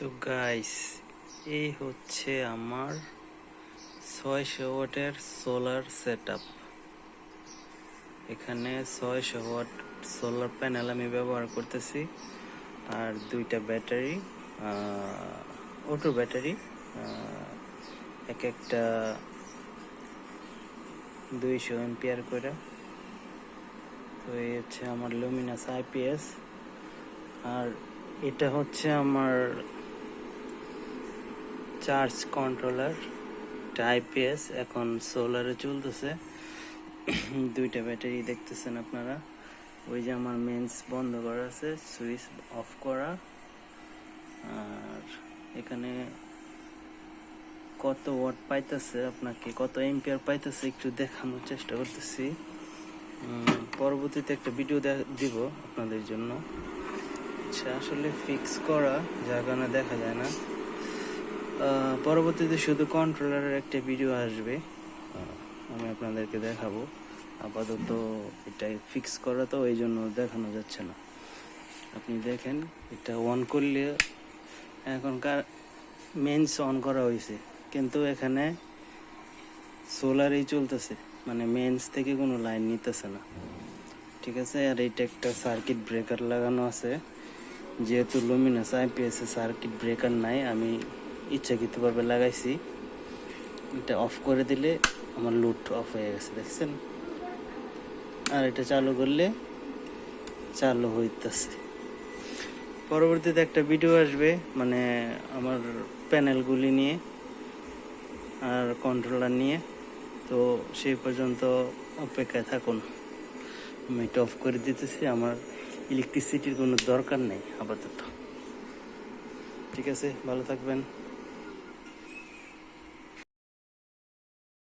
তো গাইস এই হচ্ছে আমার ছয়শো ওয়াটের সোলার সেট এখানে ছয়শো ওয়াট সোলার প্যানেল আমি ব্যবহার করতেছি, আর দুইটা ব্যাটারি অটো ব্যাটারি এক একটা দুইশো এম্পিয়ার করে। তো এই হচ্ছে আমার লুমিনাস আইপিএস আর এটা হচ্ছে আমার চার্জ কন্ট্রোলার এটা আইপিএস এখন সোলারে চলতেছে। দুইটা ব্যাটারি দেখতেছেন আপনারা। ওই যে আমার মেন্স বন্ধ করা আছে, সুইচ অফ করা। আর এখানে কত ওয়াট পাইতেছে আপনাকে, কত এম্পিয়ার পাইতেছে একটু দেখানোর চেষ্টা করতেছি। পরবর্তীতে একটা ভিডিও দিব আপনাদের জন্য। আচ্ছা আসলে ফিক্স করা, যার কারণে দেখা যায় না। পরবর্তীতে শুধু কন্ট্রোলারের একটা ভিডিও আসবে। আমি আপনাদেরকে দেখাবো। আপাতত এটা ফিক্স করা তো, এই জন্য দেখানো যাচ্ছে না। আপনি দেখেন, এটা অন করলে এখনকার মেন্স অন করা হয়েছে কিন্তু এখানে সোলারই চলতেছে মানে মেন্স থেকে কোনো লাইন নিতেছে না। ঠিক আছে? আর এইটা একটা সার্কিট ব্রেকার লাগানো আছে। যেহেতু লুমিনাস আইপিএস সার্কিট ব্রেকার নাই, আমি ইচ্ছাকৃতভাবে লাগাইছি। এটা অফ করে দিলে আমার লুট অফ হয়ে গেছে, দেখছেন? আর এটা চালু করলে চালু হইতেছে। পরবর্তীতে একটা ভিডিও আসবে মানে আমার প্যানেলগুলি নিয়ে আর কন্ট্রোলার নিয়ে। তো সেই পর্যন্ত অপেক্ষায় থাকুন। আমি এটা অফ করে দিতেছি, আমার ইলেকট্রিসিটির কোনো দরকার নেই, আপাতত। ঠিক আছে, ভালো থাকবেন।